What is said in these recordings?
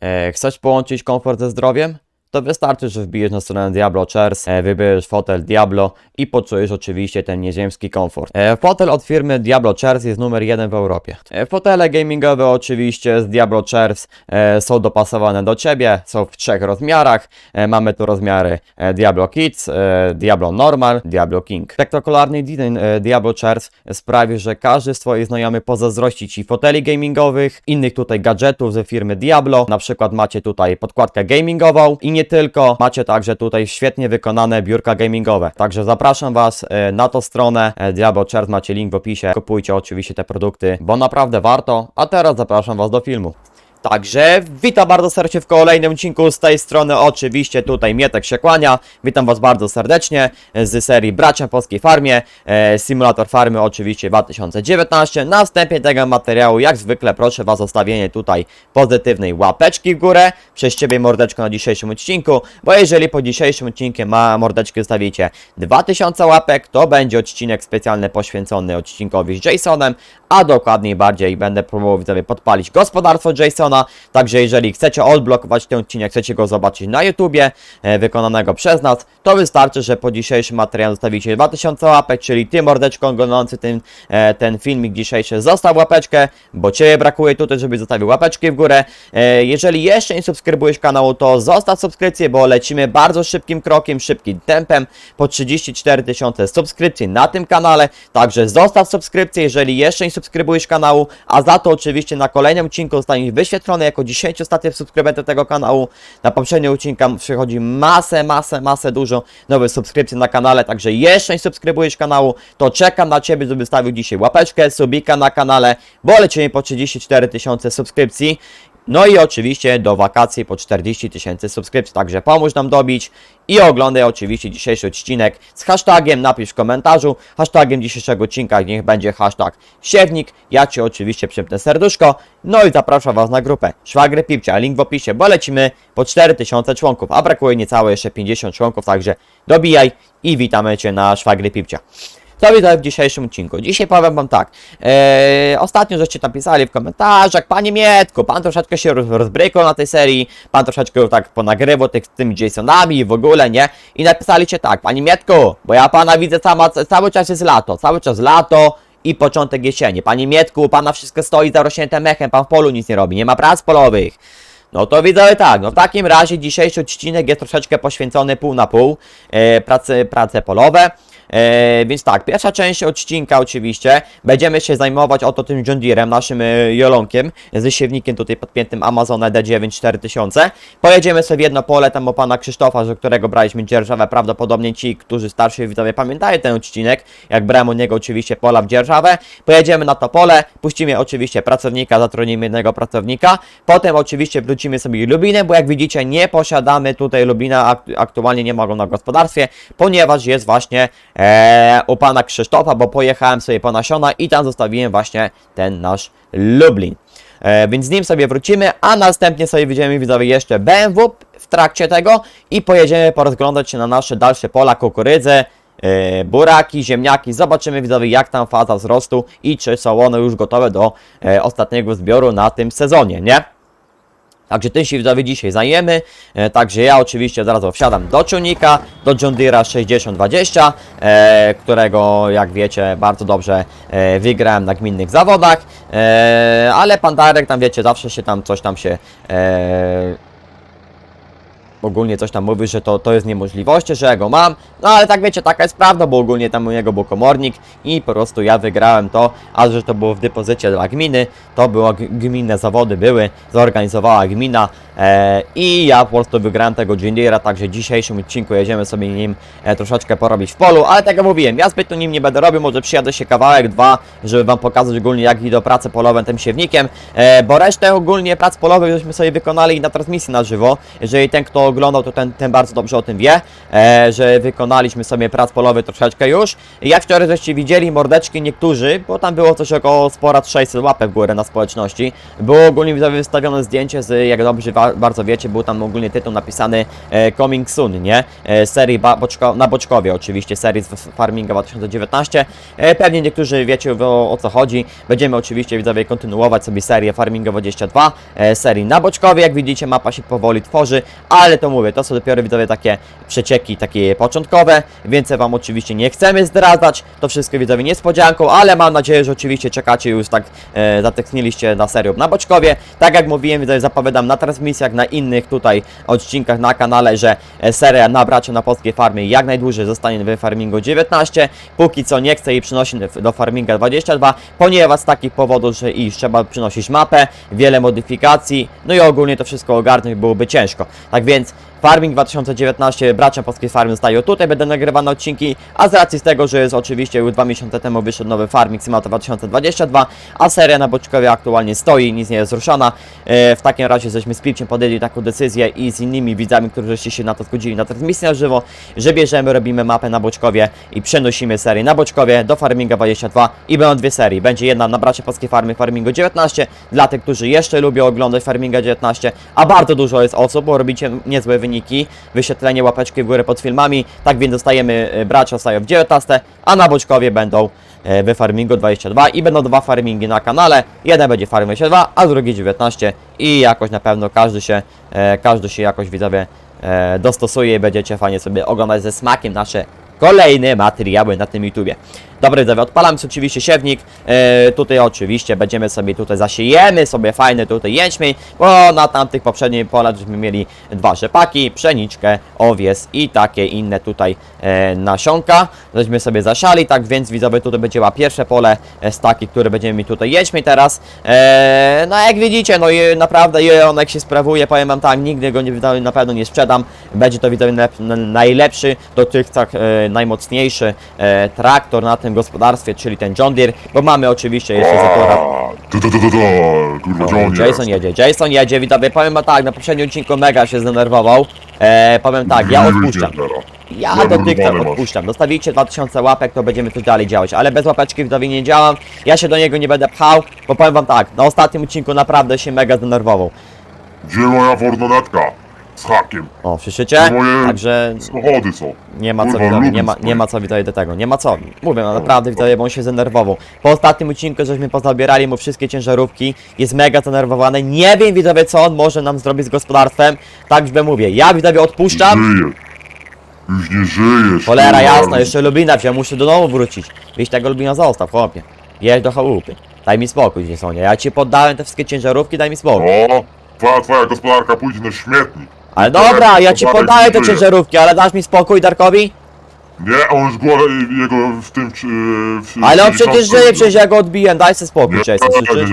E, chcesz połączyć komfort ze zdrowiem? To wystarczy, że wbijesz na stronę Diablo Chairs, e, wybierzesz fotel Diablo i poczujesz oczywiście ten nieziemski komfort. E, fotel od firmy Diablo Chairs jest numer jeden w Europie. E, fotele gamingowe oczywiście z Diablo Chairs są dopasowane do Ciebie, są w trzech rozmiarach. Mamy tu rozmiary Diablo Kids, Diablo Normal, Diablo King. Spektakularny design Diablo Chairs sprawi, że każdy z Twoich znajomych pozazdrości Ci foteli gamingowych, innych tutaj gadżetów ze firmy Diablo. Na przykład macie tutaj podkładkę gamingową i nie tylko, macie także tutaj świetnie wykonane biurka gamingowe. Także zapraszam Was e, na tą stronę e, Diablo Chairs, macie link w opisie. Kupujcie oczywiście te produkty, bo naprawdę warto. A teraz zapraszam Was do filmu. Także witam bardzo serdecznie w kolejnym odcinku z tej strony oczywiście tutaj Mietek się kłania. Witam Was bardzo serdecznie z serii Bracia Polskiej Farmie, e, Simulator Farmy oczywiście 2019. Na wstępie tego materiału jak zwykle proszę Was o stawienie tutaj pozytywnej łapeczki w górę przez Ciebie mordeczko na dzisiejszym odcinku, bo jeżeli po dzisiejszym odcinku ma mordeczki zostawicie 2000 łapek, to będzie odcinek specjalny poświęcony odcinkowi z Jasonem, a dokładniej bardziej będę próbował widzowie podpalić gospodarstwo Jasona, także jeżeli chcecie odblokować ten odcinek, chcecie go zobaczyć na YouTubie, e, wykonanego przez nas, to wystarczy, że po dzisiejszym materiale zostawicie 2000 łapek, czyli ty mordeczko oglądający ten, e, ten filmik dzisiejszy, zostaw łapeczkę, bo Ciebie brakuje tutaj, żeby zostawił łapeczki w górę. E, jeżeli jeszcze nie subskrybujesz kanału, to zostaw subskrypcję, bo lecimy bardzo szybkim krokiem, szybkim tempem, po 34 tysiące subskrypcji na tym kanale, także zostaw subskrypcję, jeżeli jeszcze nie subskrybujesz kanału, a za to oczywiście na kolejnym odcinku zostaniesz wyświetlony jako 10 ostatnich subskrybentów tego kanału. Na poprzednim odcinku przychodzi masę, masę, masę dużo nowych subskrypcji na kanale, także jeszcze nie subskrybujesz kanału, to czekam na Ciebie, żeby stawił dzisiaj łapeczkę, subika na kanale, bo lecimy po 34 tysiące subskrypcji. No i oczywiście do wakacji po 40 tysięcy subskrypcji, także pomóż nam dobić i oglądaj oczywiście dzisiejszy odcinek z hashtagiem, napisz w komentarzu, hashtagiem dzisiejszego odcinka niech będzie hashtag siewnik, ja Ci oczywiście przypnę serduszko, no i zapraszam Was na grupę Szwagry Pipcia, link w opisie, bo lecimy po 4000 członków, a brakuje niecałe jeszcze 50 członków, także dobijaj i witamy Cię na Szwagry Pipcia. Co widzę w dzisiejszym odcinku? Dzisiaj powiem wam tak. Eee, ostatnio żeście napisali w komentarzach, panie Mietku, pan troszeczkę się roz- rozbrykał na tej serii, pan troszeczkę tak ponagrywał tych, tymi Jasonami i w ogóle, nie? I napisaliście tak, panie Mietku, bo ja pana widzę sama, cały czas jest lato, cały czas lato i początek jesieni. Panie Mietku, pana wszystko stoi zarośnięte mechem, pan w polu nic nie robi, nie ma prac polowych. No to widzę tak, no w takim razie dzisiejszy odcinek jest troszeczkę poświęcony pół na pół e, prace polowe. E, więc tak, pierwsza część odcinka oczywiście będziemy się zajmować oto tym John Deerem, naszym e, jolonkiem ze siewnikiem tutaj podpiętym Amazon D9 4000. Pojedziemy sobie w jedno pole tam o pana Krzysztofa, z którego braliśmy dzierżawę. Prawdopodobnie ci, którzy starsi widzowie pamiętają ten odcinek, jak brałem od niego oczywiście pola w dzierżawę. Pojedziemy na to pole, puścimy oczywiście pracownika, zatrudnimy jednego pracownika. Potem oczywiście wrócimy sobie Lubinę, bo jak widzicie nie posiadamy tutaj Lubina, ak aktualnie nie ma go na gospodarstwie, ponieważ jest właśnie e, u pana Krzysztofa, bo pojechałem sobie po nasiona i tam zostawiłem właśnie ten nasz Lublin. E, więc z nim sobie wrócimy, a następnie sobie widzimy widzowie jeszcze BMW w trakcie tego i pojedziemy porozglądać się na nasze dalsze pola kukurydzy, e, buraki, ziemniaki. Zobaczymy widzowie jak tam faza wzrostu i czy są one już gotowe do e, ostatniego zbioru na tym sezonie, nie? Także tym się widzowie dzisiaj zajmiemy. E, także ja oczywiście zaraz wsiadam do ciągnika, do John Deere'a 6020, e, którego jak wiecie bardzo dobrze e, wygrałem na gminnych zawodach. E, ale pan Darek tam wiecie, zawsze się tam coś tam się e, ogólnie coś tam mówi, że to, to jest niemożliwości, że ja go mam. No ale tak wiecie, taka jest prawda, bo ogólnie tam u niego był komornik i po prostu ja wygrałem to, a że to było w depozycie dla gminy, to było g- gminne zawody były, zorganizowała gmina i ja po prostu wygrałem tego Gindiera, także w dzisiejszym odcinku jedziemy sobie nim e, troszeczkę porobić w polu, ale tak jak mówiłem, ja zbyt tu nim nie będę robił, może przyjadę się kawałek, dwa, żeby wam pokazać ogólnie jak idą prace polowe tym siewnikiem, e, bo resztę ogólnie prac polowych żeśmy sobie wykonali na transmisji na żywo, jeżeli ten kto oglądał, to ten, ten bardzo dobrze o tym wie, e, że wykonaliśmy sobie prac polowy troszeczkę już. Jak wczoraj żeście widzieli mordeczki niektórzy, bo tam było coś około spora 600 łapek w górę na społeczności, było ogólnie wystawione zdjęcie z, jak dobrze ba bardzo wiecie, był tam ogólnie tytuł napisany e, Coming Soon, nie? E, serii boczko na Boczkowie oczywiście, serii z Farminga 2019. E, pewnie niektórzy wiecie o, o co chodzi. Będziemy oczywiście widzowie kontynuować sobie serię Farminga 22, e, serii na Boczkowie. Jak widzicie mapa się powoli tworzy, ale to mówię, to są dopiero widzowie takie przecieki, takie początkowe, więcej wam oczywiście nie chcemy zdradzać. To wszystko widzowie niespodzianką, ale mam nadzieję, że oczywiście czekacie już tak e, na serię na Boczkowie. Tak jak mówiłem, widzowie zapowiadam na transmisjach, na innych tutaj odcinkach na kanale, że e, seria na bracie na polskiej farmie jak najdłużej zostanie w Farmingu 19. Póki co nie chcę jej przynosić do Farminga 22, ponieważ z takich powodów, że iż trzeba przynosić mapę, wiele modyfikacji, no i ogólnie to wszystko ogarnąć byłoby ciężko. Tak więc Farming 2019, bracia polskiej farmy zostają tutaj, będą nagrywane odcinki, a z racji z tego, że jest oczywiście już dwa miesiące temu wyszedł nowy Farming Simulator 2022, a seria na Boczkowie aktualnie stoi, nic nie jest ruszana. E, w takim razie żeśmy z Pilciem podjęli taką decyzję i z innymi widzami, którzy się na to zgodzili na transmisję na żywo, że bierzemy, robimy mapę na Boczkowie i przenosimy serię na Boczkowie do Farminga 22 i będą dwie serie. Będzie jedna na bracie polskiej farmy Farmingu 19, dla tych, którzy jeszcze lubią oglądać Farminga 19, a bardzo dużo jest osób, bo robicie niezłe wyniki, wyświetlenie, łapeczki w górę pod filmami, tak więc dostajemy, e, bracia zostają w 19, a na Boczkowie będą e, w Farmingu 22 i będą dwa farmingi na kanale. Jeden będzie Farming 22, a drugi 19 i jakoś na pewno każdy się, e, każdy się jakoś widzowie e, dostosuje i będziecie fajnie sobie oglądać ze smakiem nasze kolejne materiały na tym YouTubie. Dobra, widzowie, odpalam sobie oczywiście siewnik. E, tutaj oczywiście będziemy sobie tutaj zasiejemy sobie fajny tutaj jęczmień, bo na tamtych poprzednich polach żeśmy mieli dwa rzepaki, pszeniczkę, owies i takie inne tutaj e, nasionka. Żeśmy sobie zasiali, tak więc widzowie tutaj będzie ma pierwsze pole e, z które będziemy mieli tutaj jęczmień teraz. E, no jak widzicie, no i naprawdę jelonek się sprawuje, powiem wam tak, nigdy go nie, na pewno nie sprzedam. Będzie to widzowie na, na, najlepszy, dotychczas e, najmocniejszy e, traktor na tym gospodarstwie, czyli ten John Deere, bo mamy oczywiście jeszcze zatora. A, tu, tu, tu, tu, tu, kurwa, John Jason jedzie, Jason jedzie, widzowie, powiem tak, na poprzednim odcinku mega się zdenerwował. E, powiem tak, ja odpuszczam. Ja wywalę masz. odpuszczam. Dostawicie 2000 łapek, to będziemy coś dalej działać, ale bez łapeczki widzowie nie działam. Ja się do niego nie będę pchał, bo powiem wam tak, na ostatnim odcinku naprawdę się mega zdenerwował. Gdzie moja fornonetka? Z hakiem. O, słyszycie? Moje- Także Samochody są. Nie ma co Kurwa, lubię nie ma, swoje. nie ma co widzowie do tego, nie ma co. Mówię, no naprawdę widzowie, bo on się zdenerwował. Po ostatnim odcinku, żeśmy pozabierali mu wszystkie ciężarówki, jest mega zdenerwowany. Nie wiem widzowie, co on może nam zrobić z gospodarstwem. Tak już mówię, ja widzowie odpuszczam. Żyje. Już nie żyjesz. Cholera kurwa. jasna, jeszcze Lubina wziął, muszę do domu wrócić. Wiesz, tego Lubina zostaw, chłopie. Jedź do chałupy. Daj mi spokój, Jasonie. Ja ci poddałem te wszystkie ciężarówki, daj mi spokój. O, twoja, twoja gospodarka pójdzie na śmietnik. Ale dobra, ja ci poddaję te ciężarówki, ale dasz mi spokój, Darkowi? Nie, on już głowę jego w tym... czy- W, Ale on przecież żyje, przecież ja go odbiłem, daj sobie spokój, Nie, Jason, słyszysz?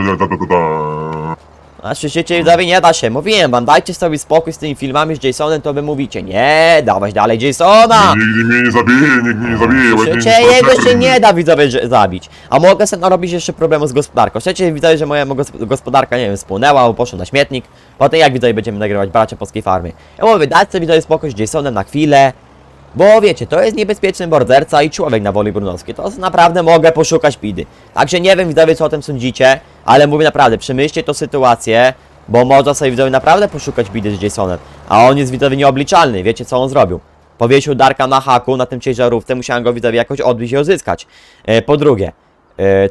A słyszycie, widzowie, nie da się. Mówiłem wam, dajcie sobie spokój z tymi filmami z Jasonem, to wy mówicie. Nie, dawać dalej Jasona! Nigdy mnie nie zabije, nigdy mnie nie zabije. bo Słyszycie, nie- jego się nie da, widzowie, że- zabić. A mogę sobie narobić jeszcze problemu z gospodarką. Chcecie, widzowie, że moja gos- gospodarka, nie wiem, spłynęła albo poszła na śmietnik. Potem jak, widzowie, będziemy nagrywać bracia polskiej farmy. Ja mówię, dajcie sobie, widzowie, spokój z Jasonem na chwilę. Bo wiecie, to jest niebezpieczny morderca i człowiek na woli brunowskiej. To naprawdę mogę poszukać pidy. Także nie wiem, widzowie, co o tym sądzicie, ale mówię naprawdę, przemyślcie tą sytuację, bo można sobie, widzowie, naprawdę poszukać bidy z Jasonem. A on jest, widzowie, nieobliczalny. Wiecie, co on zrobił? Powiesił Darka na haku, na tym ciężarówce, musiałem go, widzowie, jakoś odbić i odzyskać. E, po drugie,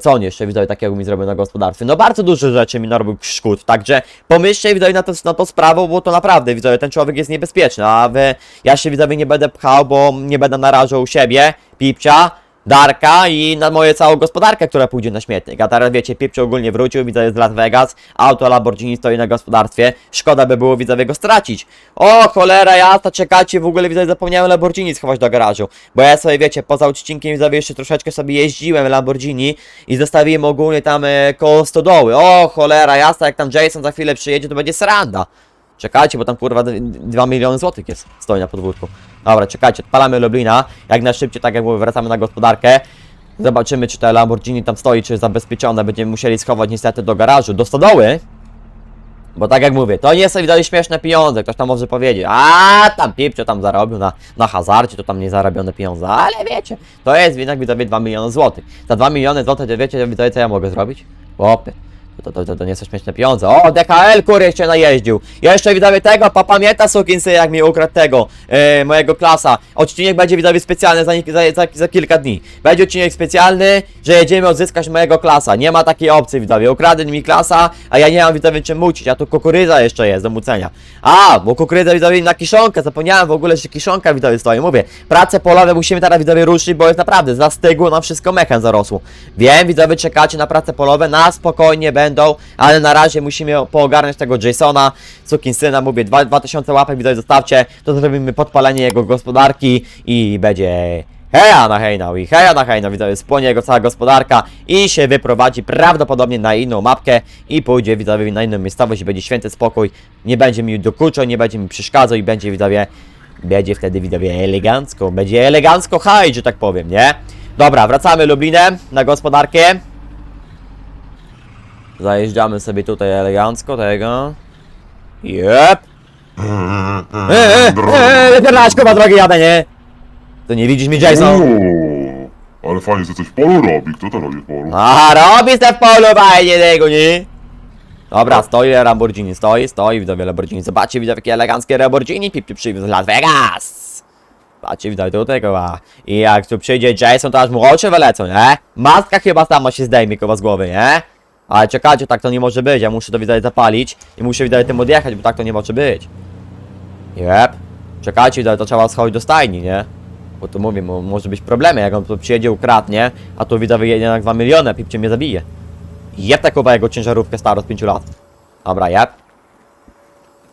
co on jeszcze, widzowie, takiego mi zrobił na gospodarstwie? No bardzo dużo rzeczy mi narobił szkód, także pomyślcie, widzowie, na to, na to sprawę, bo to naprawdę, widzowie, ten człowiek jest niebezpieczny, a wy, ja się, widzowie, nie będę pchał, bo nie będę narażał siebie, Pipcia, Darka i na moją całą gospodarkę, która pójdzie na śmietnik. A teraz wiecie, Pipcio ogólnie wrócił, widzę z Las Vegas, auto Lamborghini stoi na gospodarstwie, szkoda by było widzowie go stracić. O cholera jasna, czekajcie, w ogóle widzę, zapomniałem Lamborghini schować do garażu, bo ja sobie wiecie, poza odcinkiem widzowie jeszcze troszeczkę sobie jeździłem Lamborghini i zostawiłem ogólnie tam e, koło stodoły. O cholera jasna, jak tam Jason za chwilę przyjedzie, to będzie sranda. Czekajcie, bo tam kurwa 2 miliony złotych jest, stoi na podwórku. Dobra, czekajcie, odpalamy Lublina, jak najszybciej, tak jak mówię, wracamy na gospodarkę. Zobaczymy, czy te Lamborghini tam stoi, czy jest zabezpieczone. Będziemy musieli schować niestety do garażu, do stodoły. Bo tak jak mówię, to nie są widać śmieszne pieniądze, ktoś tam może powiedzieć, a tam Pipcio tam zarobił na, na hazardzie, to tam nie zarobione pieniądze, ale wiecie, to jest jednak widzowie 2 miliony złotych. Za 2 miliony złotych, to wiecie widzowie co ja mogę zrobić? Łopy. To, to, to, to nie są śmieszne pieniądze. O, DHL kur jeszcze najeździł. Jeszcze widzowie tego, papamięta sukinsy jak mi ukradł tego, e, mojego klasa. Odcinek będzie widzowie specjalny za, za, za, za kilka dni. Będzie odcinek specjalny, że jedziemy odzyskać mojego klasa. Nie ma takiej opcji widzowie. Ukradł mi klasa, a ja nie mam widzowie czym mucić. A tu kukurydza jeszcze jest do mucenia. A, bo kukurydza widzowie na kiszonkę. Zapomniałem w ogóle, że kiszonka widzowie stoi. Mówię, prace polowe musimy teraz widzowie ruszyć, bo jest naprawdę zastygło nam wszystko mechem zarosło. Wiem, widzowie czekacie na prace polowe, na spokojnie będą, ale na razie musimy poogarniać tego Jasona, syna, mówię, dwa- 2000 łapek widzowie zostawcie, to zrobimy podpalenie jego gospodarki i będzie heja na hejnał i heja na hejnał, widzowie, spłonie jego cała gospodarka i się wyprowadzi prawdopodobnie na inną mapkę i pójdzie widzowie na inną miejscowość i będzie święty spokój, nie będzie mi dokuczał, nie będzie mi przeszkadzał i będzie widzowie będzie wtedy widzowie elegancko, będzie elegancko haj, że tak powiem, nie? Dobra, wracamy Lublinem na gospodarkę. Zajeżdżamy sobie tutaj elegancko tego. Jep. Eee, eee, eee, drogi jadę, nie? To nie widzisz mnie, Jason? Uuu, ale fajnie, że coś w polu robi. Kto to robi w polu? A, robi se w polu fajnie tego, nie? Dobra, stoi Lamborghini, stoi, stoi, widzowie Lamborghini. Zobaczcie, widzowie, jakie eleganckie Lamborghini Pip Pip przywiózł z Las Vegas. Patrzcie, widzowie, tutaj koła. I jak tu przyjdzie Jason, to aż mu oczy wylecą, nie? Maska chyba sama się zdejmie koła z głowy, nie? Ale czekajcie, tak to nie może być, ja muszę to widzowie zapalić i muszę widzowie tym odjechać, bo tak to nie może być. Jep. Czekajcie, widzowie, to trzeba schodzić do stajni, nie? Bo to mówię, mo- może być problemy, jak on tu przyjedzie, ukradnie, a tu jedzie na 2 miliony, Pipcie mnie zabije. Jeb taką jego ciężarówkę starą z 5 lat. Dobra, jeb.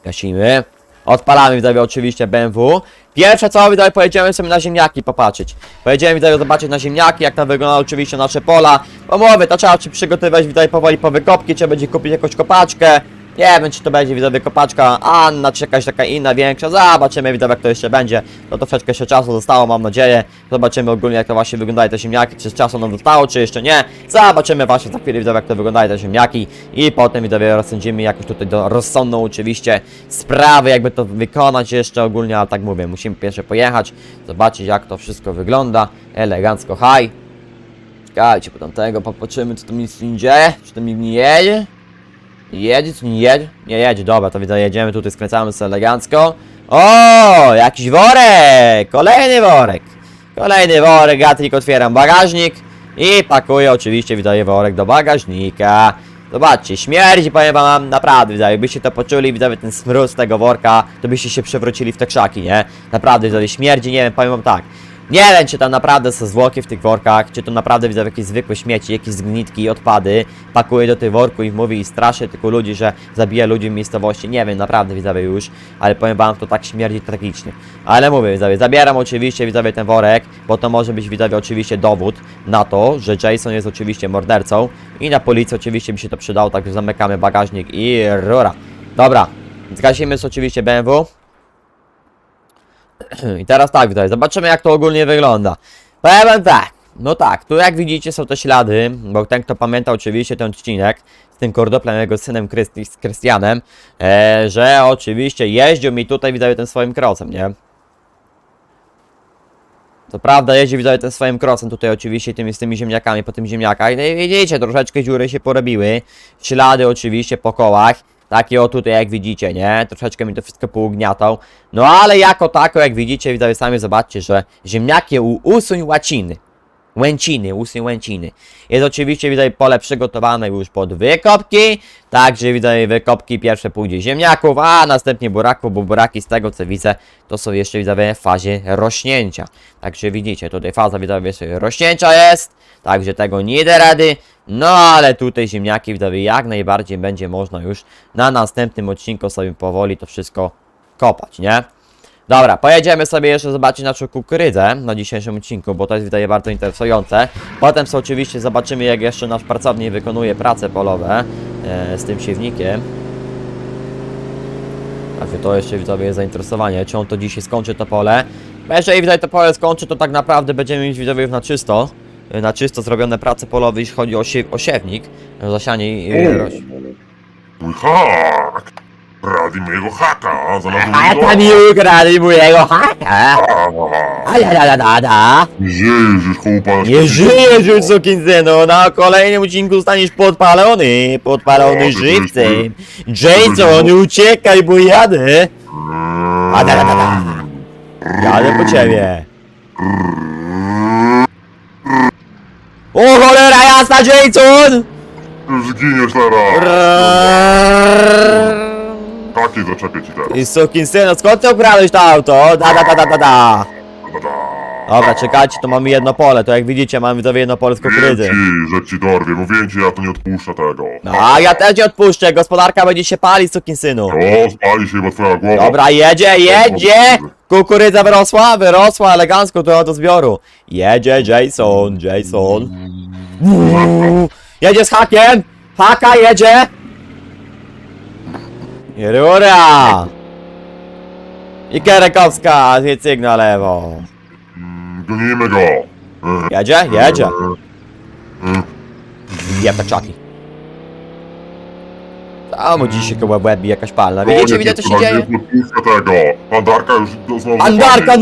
Gasimy. Odpalamy widzowie oczywiście BMW. Pierwsze co widzowie pojedziemy sobie na ziemniaki popatrzeć. Pojedziemy widzowie zobaczyć na ziemniaki, jak tam wygląda oczywiście nasze pola. Bo mówię, to trzeba czy przygotowywać widzowie powoli po wykopki, czy będzie kupić jakąś kopaczkę. Nie wiem, czy to będzie widzowie kopaczka Anna, czy jakaś taka inna większa. Zobaczymy widzowie, jak to jeszcze będzie. To troszeczkę jeszcze czasu zostało, mam nadzieję. Zobaczymy ogólnie, jak to właśnie wyglądają te ziemniaki. Czy z czasu nam zostało, czy jeszcze nie. Zobaczymy właśnie za chwilę widzowie, jak to wyglądają te ziemniaki. I potem widzowie rozsądzimy jakoś tutaj do rozsądną oczywiście sprawę, jakby to wykonać jeszcze ogólnie, ale tak mówię, musimy pierwsze pojechać, zobaczyć jak to wszystko wygląda. Elegancko, haj. Czekajcie, po tamtego popatrzymy, co tam nic nie dzieje, czy tam nikt nie jedzie. Czy nie jedzie? Nie jedzie, dobra, to widzę, jedziemy tutaj, skręcamy sobie elegancko. O, jakiś worek! Kolejny worek! Kolejny worek, ja tylko otwieram bagażnik i pakuję oczywiście, widzę, worek do bagażnika. Zobaczcie, śmierdzi, powiem wam, naprawdę, widzę, jakbyście to poczuli, widzę, ten smród z tego worka, to byście się przewrócili w te krzaki, nie? Naprawdę, widzę, śmierdzi, nie wiem, powiem wam tak. Nie wiem, czy tam naprawdę są zwłoki w tych workach, czy to naprawdę widzę jakieś zwykłe śmieci, jakieś zgnitki, odpady. Pakuje do tych worku i mówi i straszy tylko ludzi, że zabija ludzi w miejscowości. Nie wiem, naprawdę widzowie już, ale powiem wam, to tak śmierdzi tragicznie. Ale mówię, widzowie, zabieram oczywiście widzowie ten worek, bo to może być widzowie oczywiście dowód na to, że Jason jest oczywiście mordercą i na policji oczywiście by się to przydało, także zamykamy bagażnik i rura. Dobra, zgasimy oczywiście BMW. I teraz tak, tutaj zobaczymy jak to ogólnie wygląda. Powiem tak, no tak, tu jak widzicie są te ślady, bo ten kto pamięta oczywiście ten odcinek z tym kordoplem, jego synem Krysty, z Krystianem, e, że oczywiście jeździł mi tutaj widzowie tym swoim krosem, nie? To prawda, jeździ widzowie tym swoim krosem tutaj oczywiście tymi, z tymi ziemniakami po tym ziemniakach. No i widzicie, troszeczkę dziury się porobiły. Ślady oczywiście po kołach. Takie o tutaj jak widzicie, nie? Troszeczkę mi to wszystko pougniatał. No ale jako tako, jak widzicie, widzowie sami zobaczcie, że ziemniaki usuń łaciny. Łęciny, usuń łęciny. Jest oczywiście, widzowie, pole przygotowane już pod wykopki. Także, widzowie, wykopki pierwsze pójdzie ziemniaków, a następnie buraków, bo buraki z tego co widzę, to są jeszcze, widzowie, w fazie rośnięcia. Także widzicie, tutaj faza, widzowie, rośnięcia jest. Także tego nie da rady. No ale tutaj ziemniaki, widzowie, jak najbardziej będzie można już na następnym odcinku sobie powoli to wszystko kopać, nie? Dobra, pojedziemy sobie jeszcze zobaczyć naszą kukurydzę na dzisiejszym odcinku, bo to jest wydaje bardzo interesujące. Potem sobie oczywiście zobaczymy jak jeszcze nasz pracownik wykonuje prace polowe e, z tym siewnikiem. Także to jeszcze widzowie jest zainteresowanie, czy on to dzisiaj skończy to pole. Bo jeżeli widzowie to pole skończy, to tak naprawdę będziemy mieć widzowie już na czysto. Na czysto zrobione prace polowe, jeśli chodzi o, sie o siewnik, zasianie i e, roś... Mój hak! Rady mojego haka, znalazłem Haka mi ukradli mojego haka! A la la la la la! Żyjesz już chłopak. Nie żyjesz już, sukinsynu! Na kolejnym odcinku staniesz podpalony! Podpalony żywcem! Jason, uciekaj, bo jadę! A da da da da! Jadę po ciebie! O cholera jasna, Jason! Zginiesz teraz. Takie zaczepię ci teraz. I sukinsynu, skąd ty ukradłeś to auto? Da da da da da da! Dobra, czekajcie, to mamy jedno pole, to jak widzicie mamy widzowie jedno pole z kukurydzy. Mówię ci, że ci dorwie, mówię ci, ja to nie odpuszczę tego. No, a ja też nie odpuszczę, gospodarka będzie się palić, sukinsynu. O, spali się chyba twoja głowa. Dobra, jedzie, jedzie! Kukurydza wyrosła, wyrosła elegancko do, do zbioru. Jedzie Jason, Jason. Uuu, Jedzie z hakiem! Haka jedzie! I rura! I Kierekowska, zjedź na lewo. Mm, Gonimy go. Jedzie? Jedzie. Jeb te czaki. Tam mu dzisiaj koło w łeb jakaś palna. Widzicie, widzicie co się dzieje? Nie tego. Pandarka już do- znowu... Andarka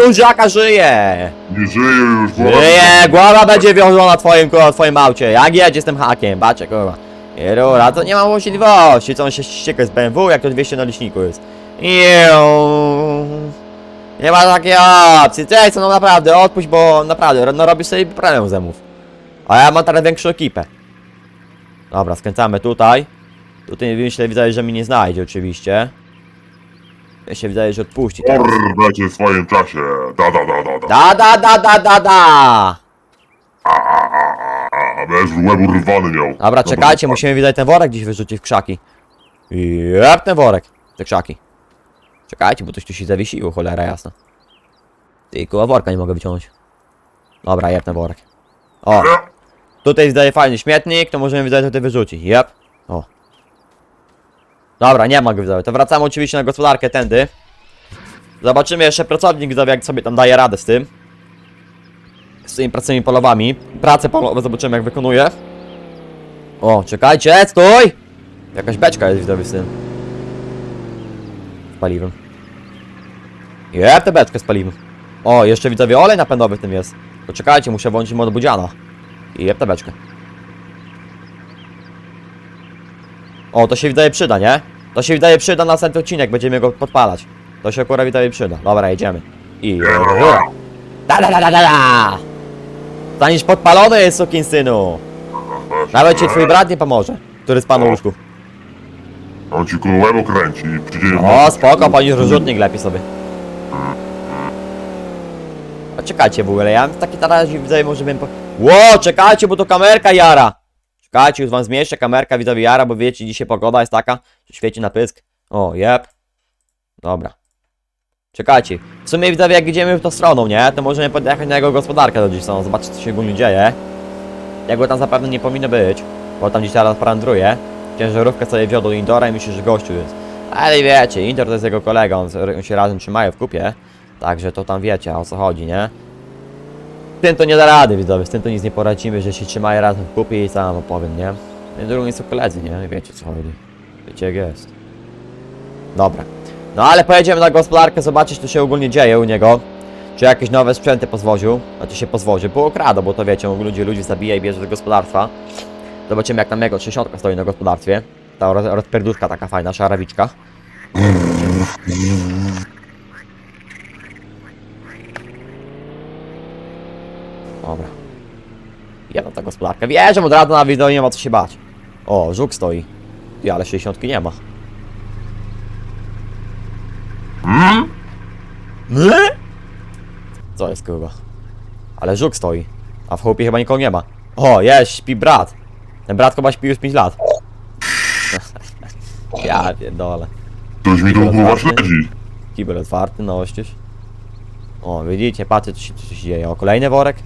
żyje! Nie żyje już, głowa... Żyje, głowa będzie wiązana twoim, kurwa, twoim aucie. Jak jedzie z tym hakiem, bacie kurwa. I rura, to nie ma możliwości, co on się ścieka z BMW, jak to 200 na liczniku jest. Iu. Nie ma takiej opcji, cześć, no naprawdę, odpuść, bo naprawdę, no robisz sobie problem zemów. A ja mam teraz większą ekipę. Dobra, skręcamy tutaj. Tutaj myślę, wydaje, że mi nie znajdzie oczywiście. Ja się wydaje, że odpuści teraz. W swoim czasie. Da, da, da, da, da. Da, da, da, da, da, da! A bez łeb urwany miał. Dobra, czekajcie, musimy widać ten worek gdzieś wyrzucić w krzaki. Jep, ten worek. Te krzaki. Czekajcie, bo coś tu się zawiesiło, cholera jasna. Ty, koło worka nie mogę wyciągnąć. Dobra, jep, ten worek. O, tutaj zdaje fajny śmietnik, to możemy widać tutaj wyrzucić. Jep. O. Dobra, nie ma go. To wracamy oczywiście na gospodarkę tędy. Zobaczymy jeszcze pracownik jak sobie tam daje radę z tym. Z tymi pracymi polowami. Pracę polowe zobaczymy jak wykonuje. O, czekajcie, stój! Jakaś beczka jest widzowie z tym. Z paliwem. Jep, tę beczkę z paliwem. O, jeszcze widzowie olej napędowy w tym jest. To czekajcie, muszę włączyć mod budziana. I jeb tę beczkę. O, to się wydaje przyda, nie? To się wydaje przyda na następny odcinek, będziemy go podpalać. To się akurat wydaje przyda. Dobra, jedziemy. I... Da da da da da da! Staniesz podpalony jest, synu. Nawet ci twój brat nie pomoże, który spał na łóżku. On ci koło łeb okręci. Przyjdzie... O, spoko, pani rozrzutnik lepiej sobie. A czekajcie w ogóle, ja mam taki teraz widzę, może bym po... Ło, czekajcie, bo to kamerka jara! Czekajcie, już wam zmieszczę kamerka widzowie jara, bo wiecie, dzisiaj pogoda jest taka, że świeci na pysk. O, jep. Dobra. Czekajcie. W sumie widzowie, jak idziemy tą stroną, nie? To możemy podjechać na jego gospodarkę do dziś są, zobaczyć co się ogólnie dzieje. Jego tam zapewne nie powinno być, bo tam dziś teraz parandruje. Ciężarówkę sobie wiodą Indora i myślę, że gościu jest. Ale wiecie, Indor to jest jego kolega, on, się razem trzymają w kupie. Także to tam wiecie o co chodzi, nie? Z tym to nie da rady, widzowie, z tym to nic nie poradzimy, że się trzymają razem w kupie i sam opowiem, nie? I drugim są koledzy, nie? Wiecie co chodzi. Wiecie jak jest. Dobra. No ale pojedziemy na gospodarkę, zobaczyć co się ogólnie dzieje u niego. Czy jakieś nowe sprzęty pozwoził? Znaczy się pozwoził, bo okrado, bo to wiecie, on ludzi, zabija i bierze do gospodarstwa. Zobaczymy jak tam jego 60 stoi na gospodarstwie. Ta roz, rozpierduszka taka fajna, szarawiczka. Dobra. Jedna ta gospodarka. Wjeżdżam od razu na wideo, nie ma co się bać. O, żuk stoi. Ty, ale 60 nie ma. Hmm? My? Co jest kurwa? Ale żuk stoi. A w chłopie chyba nikogo nie ma. O, jest, śpi brat. Ten brat chyba śpi już 5 lat. Ja pierdolę. Ktoś mi tu głowa śledzi. Kibel otwarty, no oścież. O, widzicie, patrzcie co się, co się dzieje. O, kolejny worek.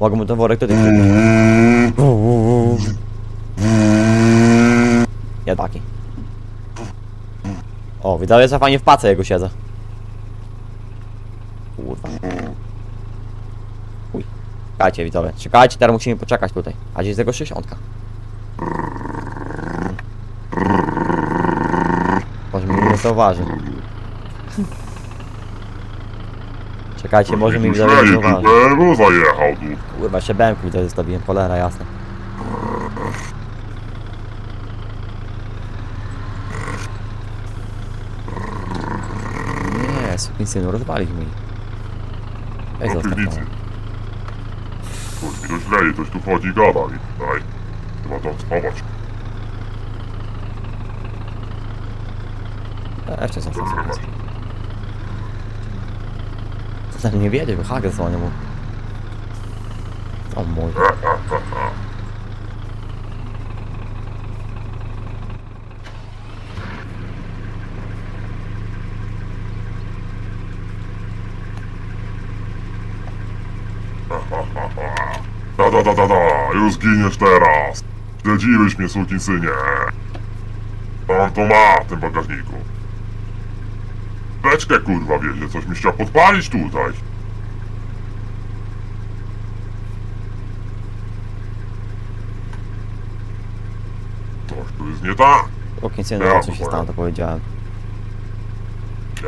Mogę mu ten worek tutaj przybić. Nie taki. O, wydaje się fajnie w pace jego siedzę. Kurwa. Uj. Czekajcie widzowie, czekajcie, teraz musimy poczekać tutaj. A gdzie jest tego 60? Może mi zauważy. Czekajcie, może mi ty zauważy. Bebo zajechał tu. Kurwa, się bębki tutaj zostawiłem, polera jasna. Nie, sukinsynu, rozwalić mi. Ej, Do zostaw piwnicy. to. Mi to śleje, coś tu chodzi i gada mi. Trzeba tam schować. Jeszcze są Dobra, szanse. Ten nie wiedzie, bo hakę dzwonię mu. O mój. Da, da, da, da, da, już zginiesz teraz. Śledziłeś mnie, sukinsynie. Co on to ma w tym bagażniku? Beczkę kurwa wiezie, coś mi chciał podpalić tutaj. Coś tu jest nie tak. Sukinsynu, Ja co się powiem. stało, to powiedziałem.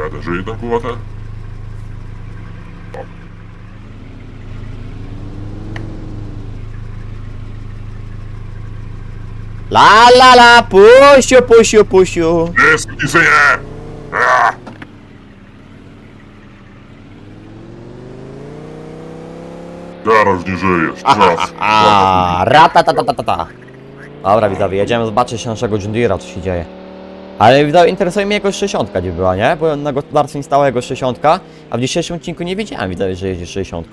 Jeden żyje ten kurwa ten? La la la, puściu, puściu, puściu. Nie, sukinsynie! Eee! Teraz nie żyjesz, teraz. A, rata ta ta ta ta ta. Dobra, widzowie, jedziemy zobaczyć naszego John Deere'a, co się dzieje. Ale widzowie, interesuje mnie jego 60 gdzie była, nie? Bo na gospodarstwie nie stała jego 60, a w dzisiejszym odcinku nie wiedziałem, widzowie, że jedzie 60.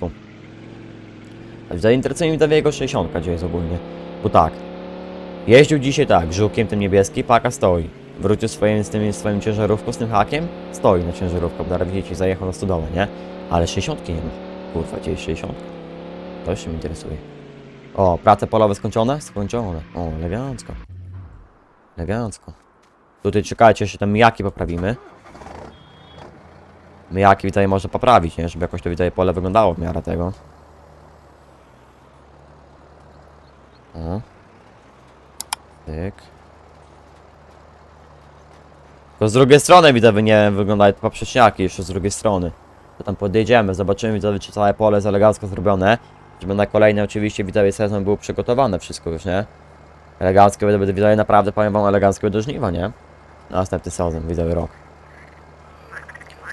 A widzowie, interesuje mnie widzowie jego 60 gdzie jest ogólnie. Bo tak, jeździł dzisiaj tak, żółkiem tym niebieski, paka stoi. Wrócił swoim, z tym swoim ciężarówką, z tym hakiem, stoi na ciężarówkę, bo teraz widzicie, zajechał na stodołę, nie? Ale 60 nie ma. Kurwa, gdzie jest 60? To mnie interesuje. O, prace polowe skończone? Skończone. O, elegancko. Elegancko. Tutaj czekajcie, jeszcze te mijaki poprawimy. Mijaki tutaj może poprawić, nie? Żeby jakoś to tutaj pole wyglądało w miarę tego. O. Tyk. To z drugiej strony widzowie nie wyglądają poprzeczniaki jeszcze z drugiej strony. To tam podjedziemy, zobaczymy widzowie czy całe pole jest elegancko zrobione. Żeby na kolejny oczywiście widzowie sezon był przygotowane wszystko już, nie? Elegancko będę widzowie naprawdę powiem wam elegancko do żniwa, nie? Następny sezon, widzowie rok.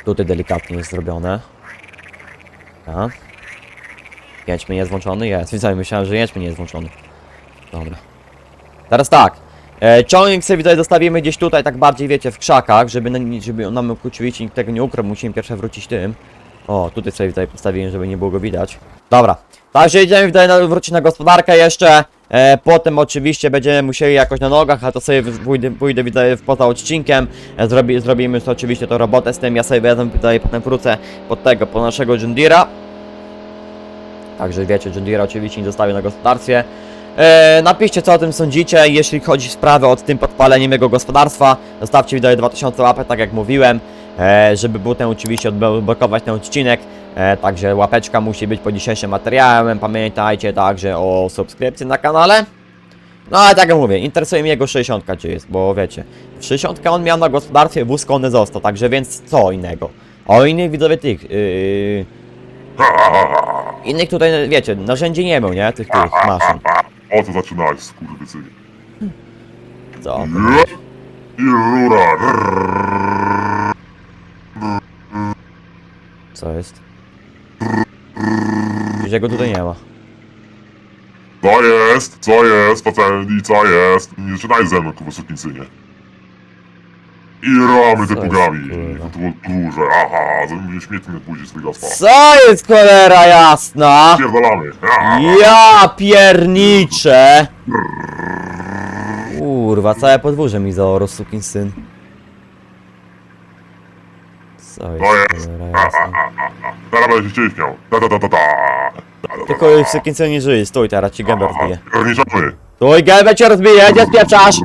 Tutaj delikatnie jest zrobione. Tak. Jęczmień jest włączony? Jest. Widzowie, myślałem, że jęczmień jest włączony. Dobra. Teraz tak. E, ciągnik sobie gdzieś tutaj, tak bardziej wiecie, w krzakach, żeby, żeby nam oczywiście nikt tego nie ukradł, musimy pierwsze wrócić tym. O, tutaj sobie tutaj postawiłem, żeby nie było go widać. Dobra. Także idziemy tutaj wrócić na gospodarkę jeszcze. E, potem oczywiście będziemy musieli jakoś na nogach, a to sobie pójdę, pójdę widzę, poza odcinkiem. E, zrobi, zrobimy to oczywiście tą robotę z tym. Ja sobie wezmę tutaj, potem wrócę pod tego, po naszego John Deere'a. Także wiecie, Deere oczywiście nie zostawię na gospodarstwie. E, napiszcie co o tym sądzicie, jeśli chodzi o sprawę od tym podpaleniem jego gospodarstwa. Zostawcie wideo 2000 łapek, tak jak mówiłem, żeby był ten oczywiście odblokować ten odcinek. E, także łapeczka musi być po dzisiejszym materiałem. Pamiętajcie także o subskrypcji na kanale. No ale tak jak mówię, interesuje mnie jego 60 gdzie jest, bo wiecie, 60 on miał na gospodarstwie, wóz konny został, także więc co innego. O innych widzowie tych, yy, innych tutaj, wiecie, narzędzi nie miał, nie? Tych, tych maszyn. O co zaczynałeś, skurwysynie? Co? I rura. Co jest? Przecież go tutaj nie ma. Co jest? Co jest? Pacjent co jest? Nie zaczynaj ze mną, kurwa, sukinsynie. I ramy te Co jest, pugami. kurwa? To było duże. Aha, zamówiłem śmietnie pójdzie swój gazpa. Co jest cholera jasna? Pierdolamy. Aha. Ja pierniczę! Kurwa, całe podwórze mi zaorał, sukin syn. Co jest To jest. cholera jasna? Będę się śmiał. Ta ta ta ta ta. Ta, ta, Tylko już sukin syn nie żyje, stój teraz, ci gębę rozbije. Ograniczamy. Stój, gębę cię rozbije, gdzie spieprzasz?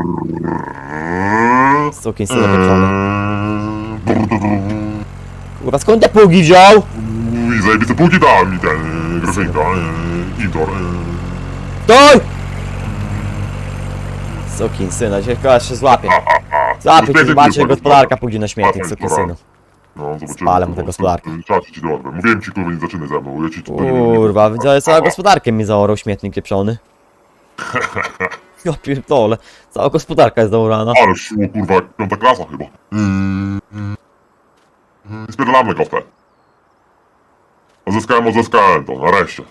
Sukin syn napieprzony. Kurwa, skąd te pługi wziął? I zajebiste półki dał mi ten grafinka. Intor. Stój! Sukin syna, cię kogoś się złapie. Śmietnik zobaczcie, tylko gospodarka pójdzie na śmietnik, Patrz, suki pora. synu. No, zobaczymy. Spalę mu tę gospodarkę. Trzeba ci dobre. Mówiłem ci, kurwa, nie zaczynaj ze mną, ja ci Kurwa, widziałeś, całą gospodarkę mi zaorał śmietnik pieprzony. Ja pierdolę, cała gospodarka jest zaorana. Ale szło, kurwa, jak piąta klasa chyba. Mm, mm, mm. Spierdolamy go w te. Odzyskałem, odzyskałem to, nareszcie.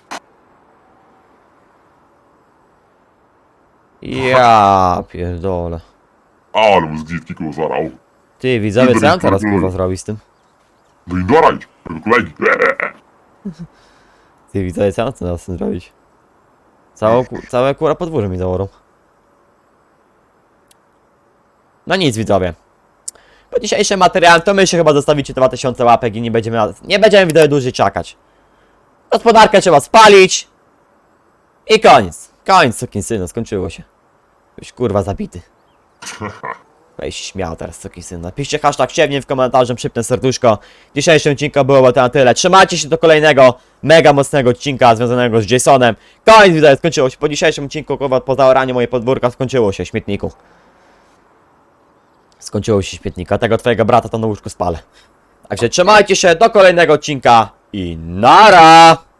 Ja pierdolę. Ale mu z glitki kurwa zarał. Ty, widzowie, co ja mam teraz kurwa zrobić z tym? Tego kolegi. Ty, widzowie, co z tym zrobić? Całą, ku- całe kura podwórze mi zaorą. No nic, widzowie. Po dzisiejszym materiałem to my się chyba zostawicie 2000 łapek i nie będziemy, na- nie będziemy widzowie dłużej czekać. Gospodarkę trzeba spalić. I koniec. Koniec, synu, skończyło się. Już kurwa zabity. Weź się śmiał teraz, syn. Napiszcie hashtag siewnie w komentarzu, przypnę serduszko. Dzisiejszy odcinka było to na tyle. Trzymajcie się do kolejnego mega mocnego odcinka związanego z Jasonem. Koniec widzowie, skończyło się. Po dzisiejszym odcinku, kurwa, po zaoraniu moje podwórka skończyło się, śmietniku. Skończyło się śmietnika. Tego twojego brata to na łóżku spalę. Także trzymajcie się do kolejnego odcinka i nara!